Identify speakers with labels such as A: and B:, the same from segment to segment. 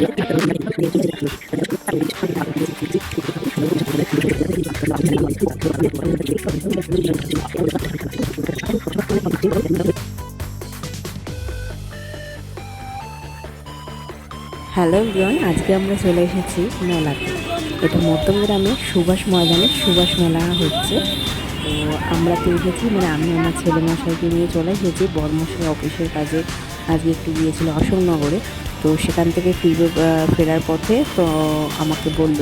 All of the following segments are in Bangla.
A: হ্যালো ব্রিয়ন আজকে আমরা চলে এসেছি মেলাতে। এটা মধ্যম গ্রামে সুভাষ ময়দানে, সুভাষ মেলা হচ্ছে। তো আমরা তো এসেছি মানে আমি আমার ছেলে মশাইকে নিয়ে চলে এসেছি। বর্মশাই অফিসের কাজে আজকে একটু গিয়েছিল অশোকনগরে। তো সেখান থেকে ফিরে আহ, ফেরার পথে তো আমাকে বলল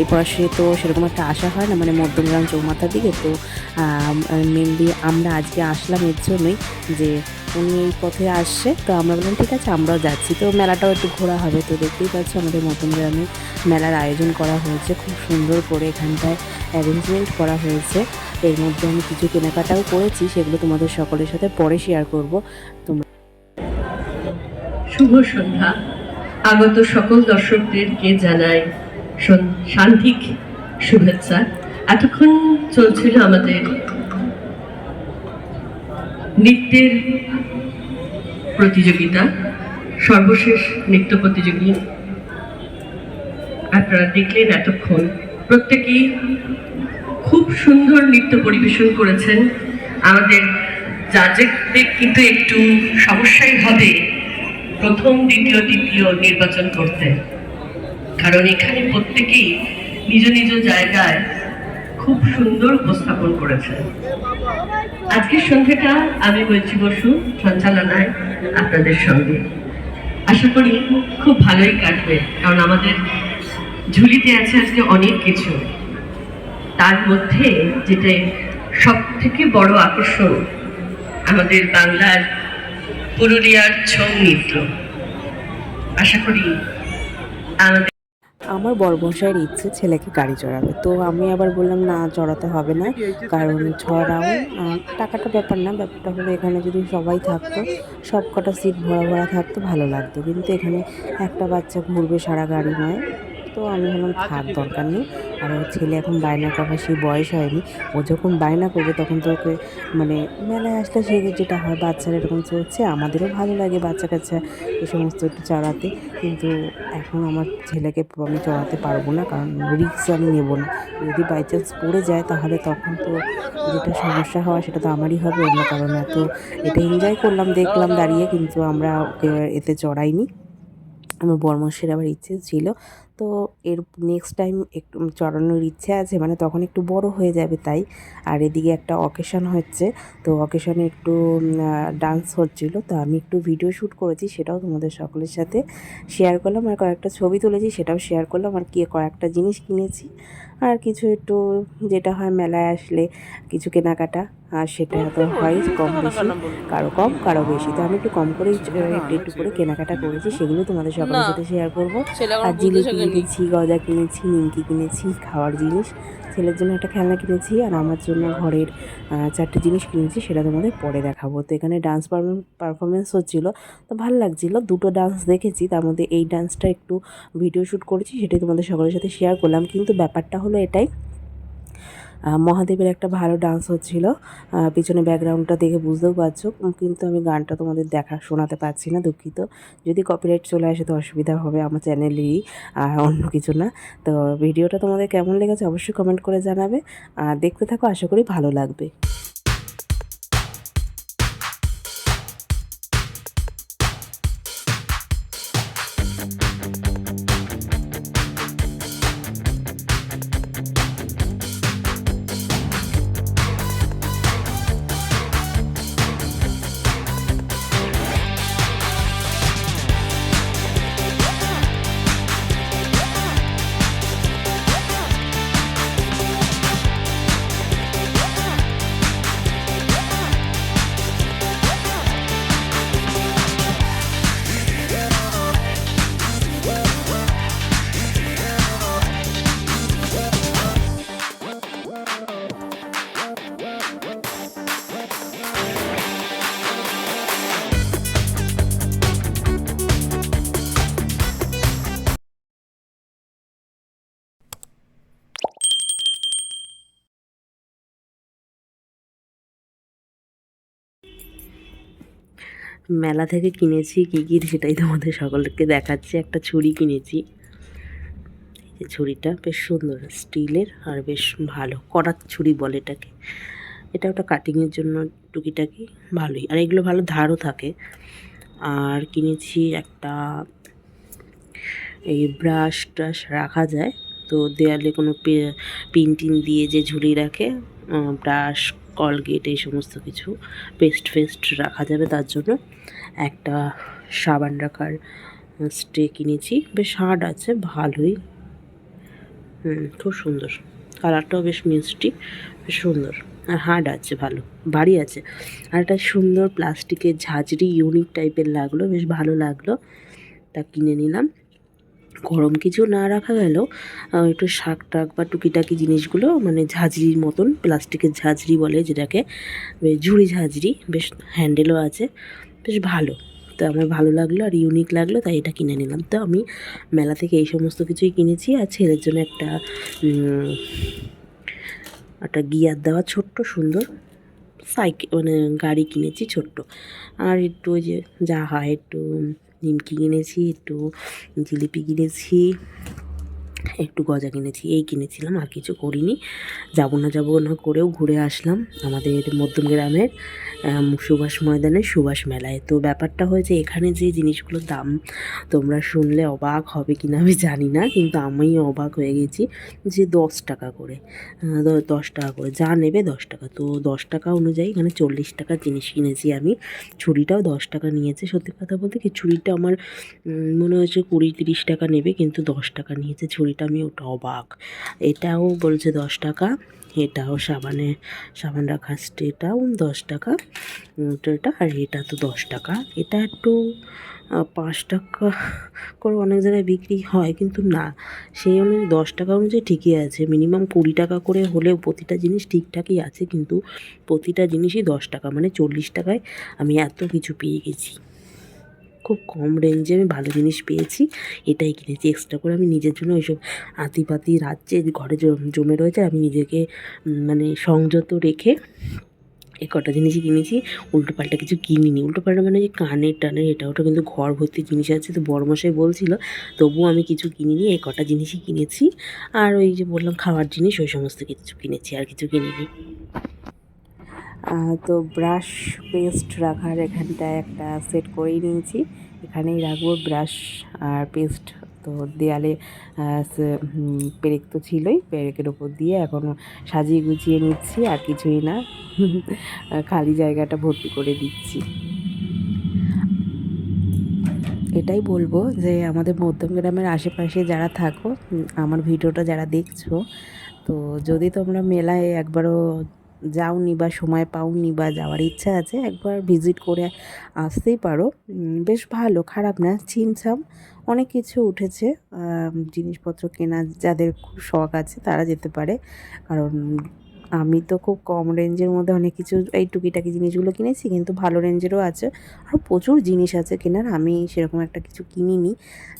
A: এই পাশে তো সেরকম একটা আশা হয় না মানে মধ্যমগ্রাম চৌমাথার দিকে তো মেনলি আমরা আজকে আসলাম এর জন্যই যে উনি এই পথে আসছে তো আমরা বললাম ঠিক আছে আমরাও যাচ্ছি। তো মেলাটাও একটু ঘোরা হবে তো দেখতেই পাচ্ছি আমাদের মতন গ্রামে মেলার আয়োজন করা হয়েছে খুব সুন্দর করে এখানটায় অ্যারেঞ্জমেন্ট করা হয়েছে। এর মধ্যে আমি কিছু কেনাকাটাও করেছি সেগুলো তোমাদের সকলের সাথে পরে শেয়ার করব। তোমরা
B: শুভ সন্ধ্যা। আগত সকল দর্শকদেরকে জানাই শান্তিক শুভেচ্ছা। এতক্ষণ চলছিল আমাদের নৃত্যের প্রতিযোগিতা, সর্বশেষ নৃত্য প্রতিযোগী। আপনারা দেখলেন এতক্ষণ প্রত্যেকেই খুব সুন্দর নৃত্য পরিবেশন করেছেন। আমাদের জাজেদের কিন্তু একটু সমস্যাই হবে প্রথম, দ্বিতীয়, তৃতীয় নির্বাচন করতে। কারণ এখানে প্রত্যেকেই নিজ নিজ জায়গায় খুব সুন্দর উপস্থাপন করেছে। আজকের সন্ধ্যাটা আমি বলছি বসু সঞ্চালনায় আপনাদের সঙ্গে। আশা করি খুব ভালোই কাটবে, কারণ আমাদের ঝুলিতে আছে আজকে অনেক কিছু। তার মধ্যে যেটা সব থেকে বড় আকর্ষণ আমাদের বাংলার পুরুলিয়ার ছৌ নৃত্য। আশা করি আমাদের
A: আমার বড়মশাইয়ের ইচ্ছে ছেলেকে গাড়ি চড়াবে তো আমি আবার বললাম, না চড়াতে হবে না। কারণ ছড়াও টাকাটা ব্যাপার না। ব্যাপারটা হলো এখানে যদি সবাই থাকতো সব কটা সিট ভরা ভরা থাকতো, ভালো লাগতো। কিন্তু এখানে একটা বাচ্চা ঘুরবে সারা গাড়ি নয়। তো আমি বললাম থাক দরকার নেই। আর ওর ছেলে এখন বায়না করার সেই বয়স হয়নি। ও যখন বায়না করবে তখন তো ওকে মানে মেলায় আসলে সে যেটা হয়, বাচ্চারা এরকম চলছে, আমাদেরও ভালো লাগে বাচ্চা কাচ্চা এ সমস্ত একটু চড়াতে। কিন্তু এখন আমার ছেলেকে আমি চড়াতে পারব না, কারণ রিক্স আমি নেব না। যদি বাই চান্স পড়ে যায় তাহলে তখন তো যেটা সমস্যা হওয়া সেটা তো আমারই হবে, অন্য কারণে এত এটা এনজয় করলাম, দেখলাম, দাঁড়িয়ে। কিন্তু আমরা ওকে এতে চড়াইনি। আমার বর্মশের আবার ইচ্ছে ছিল তো এর নেক্সট টাইম একটু চড়ানোর ইচ্ছে আছে মানে তখন একটু বড় হয়ে যাবে তাই। আর এদিকে একটা অকেশন হচ্ছে, তো অকেশনে একটু ডান্স হচ্ছিল। তো আমি একটু ভিডিও শ্যুট করেছি, সেটাও তোমাদের সকলের সাথে শেয়ার করলাম। আর কয়েকটা ছবি তুলেছি, সেটাও শেয়ার করলাম। আর কি, কয়েকটা জিনিস কিনেছি। আর কিছু একটু যেটা হয় মেলায় আসলে কিছু কেনাকাটা আর সেটা তো হয় কম বেশি। কারও কম কারও বেশি। তো আমি একটু কম করেই একটু একটু করে কেনাকাটা করেছি সেগুলো তোমাদের সকলের সাথে শেয়ার করব। আর জিলিপি কিনেছি গজা কিনেছি নিমকি কিনেছি খাওয়ার জিনিস। ছেলের জন্য একটা খেলনা কিনেছি আর আমার জন্য ঘরের চারটে জিনিস কিনেছি, সেটা তোমাদের পরে দেখাবো। তো এখানে ডান্স পারফরমেন্স হচ্ছিল, তো ভালো লাগছিল। দুটো ডান্স দেখেছি, তার মধ্যে এই ডান্সটা একটু ভিডিও শ্যুট করেছি, সেটাই তোমাদের সকলের সাথে শেয়ার করলাম। কিন্তু ব্যাপারটা হলো এটাই মহাদেবের একটা ভালো ডান্স হচ্ছিল। পিছনে ব্যাকগ্রাউন্ডটা দেখে বুঝতেও পারছ। কিন্তু আমি গানটা তোমাদের দেখা, শোনাতে পারছি না, দুঃখিত। যদি কপিরাইট চলে আসে তো অসুবিধা হবে, আমার চ্যানেলেরই আর অন্য কিছু না। তো ভিডিওটা তোমাদের কেমন লেগেছে অবশ্যই কমেন্ট করে জানাবে। আর দেখতে থাকো, আশা করি ভালো লাগবে। মেলা থেকে কিনেছি কী কী সেটাই তোমাদের সকলকে দেখাচ্ছি। একটা ছুরি কিনেছি।
C: এই ছুরিটা বেশ সুন্দর, স্টিলের আর বেশ ভালো, করাত ছুরি বলে এটাকে। এটা ওটা কাটিংয়ের জন্য টুকিটাকি ভালোই। আর এগুলো ভালো ধারও থাকে। আর কিনেছি একটা এই ব্রাশ ট্রাশ রাখা যায়। তো দেয়ালে কোনো পিন টিন দিয়ে যে ঝুলি রাখে ব্রাশ কলগেট এই সমস্ত কিছু পেস্ট ফেস্ট রাখা যাবে। তার জন্য একটা সাবান রাখার স্ট্রে কিনেছি বেশ হার্ড আছে, ভালোই। হুম, খুব সুন্দর। কালারটাও বেশ মিষ্টি, বেশ সুন্দর। আর হার্ড আছে, ভালো। ভারী আছে। আর একটা সুন্দর প্লাস্টিকের ঝাঁঝরি ইউনিক টাইপের লাগল, বেশ ভালো লাগল। তা কিনে নিলাম। গরম কিছু না রাখা আহ, একটু শাক টাক বা টুকিটাকি জিনিসগুলো মানে ঝাঁঝরির মতন প্লাস্টিকের ঝাঁঝরি বলে যেটাকে ঝুড়ি ঝাঁঝরি বেশ হ্যান্ডেলও আছে বেশ ভালো। তো আমার ভালো লাগল আর ইউনিক লাগল তাই এটা কিনে নিলাম। তো আমি মেলা থেকে এই সমস্ত কিছুই কিনেছি আর ছেলের জন্য একটা একটা গিয়ার দেওয়া ছোট্ট সুন্দর সাইকেল মানে গাড়ি কিনেছি ছোট্ট। আর একটু ওই যে যা হয় একটু নিমকি কিনেছি, একটু জিলিপি কিনেছি, একটু গজা কিনেছি, এই কিনেছিলাম, আর কিছু করিনি। যাব না যাব না করেও ঘুরে আসলাম আমাদের মধ্যম গ্রামের সুভাষ ময়দানের সুভাষ মেলায়। তো ব্যাপারটা হয়েছে, এখানে যে জিনিসগুলোর দাম তোমরা শুনলে অবাক হবে কি না আমি জানি না, কিন্তু আমি অবাক হয়ে গেছি যে দশ টাকা করে দশ টাকা করে, যা নেবে দশ টাকা। তো দশ টাকা অনুযায়ী এখানে চল্লিশ টাকার জিনিস কিনেছি আমি। ছুরিটাও দশ টাকা নিয়েছে, সত্যি কথা বলতে কি ছুরিটা আমার মনে হয়েছে কুড়ি তিরিশ টাকা নেবে, কিন্তু দশ টাকা নিয়েছে, ছুরিটা আমি ওটা অবাক। এটাও বলছে দশ টাকা, এটাও সাবানে, সাবান রাখা স্টেটাও দশ টাকা। ট্রেটা আর এটা তো দশ টাকা। এটা একটু পাঁচ টাকা করে অনেক জায়গায় বিক্রি হয়, কিন্তু না, সেই অনুযায়ী দশ টাকা অনুযায়ী ঠিকই আছে। মিনিমাম কুড়ি টাকা করে হলেও প্রতিটা জিনিস ঠিকঠাকই আছে, কিন্তু প্রতিটা জিনিসই দশ টাকা মানে চল্লিশ টাকায় আমি এত কিছু পেয়ে গেছি। খুব কম রেঞ্জে আমি ভালো জিনিস পেয়েছি, এটাই কিনেছি। এক্সট্রা করে আমি নিজের জন্য ওইসব আতিপাতি রাজ্যে ঘরে জমে রয়েছে, আমি নিজেকে মানে সংযত রেখে এই কটা জিনিসই কিনেছি, উল্টো পাল্টা কিছু কিনিনি। উল্টো পাল্টা মানে যে কানের টানের এটা ওটা কিন্তু ঘর ভর্তি জিনিস আছে তো বড়মশাই বলছিল, তবুও আমি কিছু কিনিনি, এই কটা জিনিসই কিনেছি। আর ওই যে বললাম খাওয়ার জিনিস, ওই সমস্ত কিছু কিনেছি, আর কিছু কিনিনি। তো ব্রাশ পেস্ট রাখার এখানটায় একটা সেট করেই নিয়েছি। এখানেই রাখব ব্রাশ আর পেস্ট তো দেয়ালে পেরেক তো ছিলই, পেরেকের ওপর দিয়ে এখন সাজিয়ে গুছিয়ে নিচ্ছি, আর কিছুই না। খালি জায়গাটা ভর্তি করে দিচ্ছি। এটাই বলব যে আমাদের মধ্যম গ্রামের আশেপাশে যারা থাকো আমার ভিডিওটা যারা দেখছ, তো যদি তোমরা মেলায় একবারও যাওনি বা সময় পাওনি বা যাওয়ার ইচ্ছা আছে, একবার ভিজিট করে আসতেই পারো। বেশ ভালো, খারাপ না, ছিমছাম। অনেক কিছু উঠেছে জিনিসপত্র কেনা যাদের খুব শখ আছে তারা যেতে পারে। কারণ আমি তো খুব কম রেঞ্জের মধ্যে অনেক কিছু এই টুকিটাকি জিনিসগুলো কিনেছি কিন্তু ভালো রেঞ্জেরও আছে। আর প্রচুর জিনিস আছে কেনার আমি সেরকম একটা কিছু কিনিনি।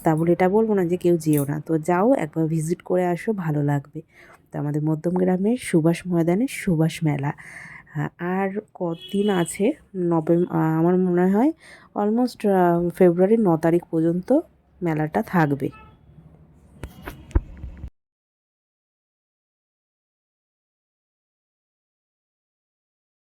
C: তা বলে এটা বলব না যে কেউ যেও না। তো যাও একবার ভিজিট করে আসো ভালো লাগবে। তো আমাদের মধ্যম গ্রামের সুভাষ ময়দানে সুভাষ মেলা। হ্যাঁ, আর কদিন আছে নভেম্বর আমার মনে হয় অলমোস্ট ফেব্রুয়ারির ন তারিখ পর্যন্ত মেলাটা থাকবে।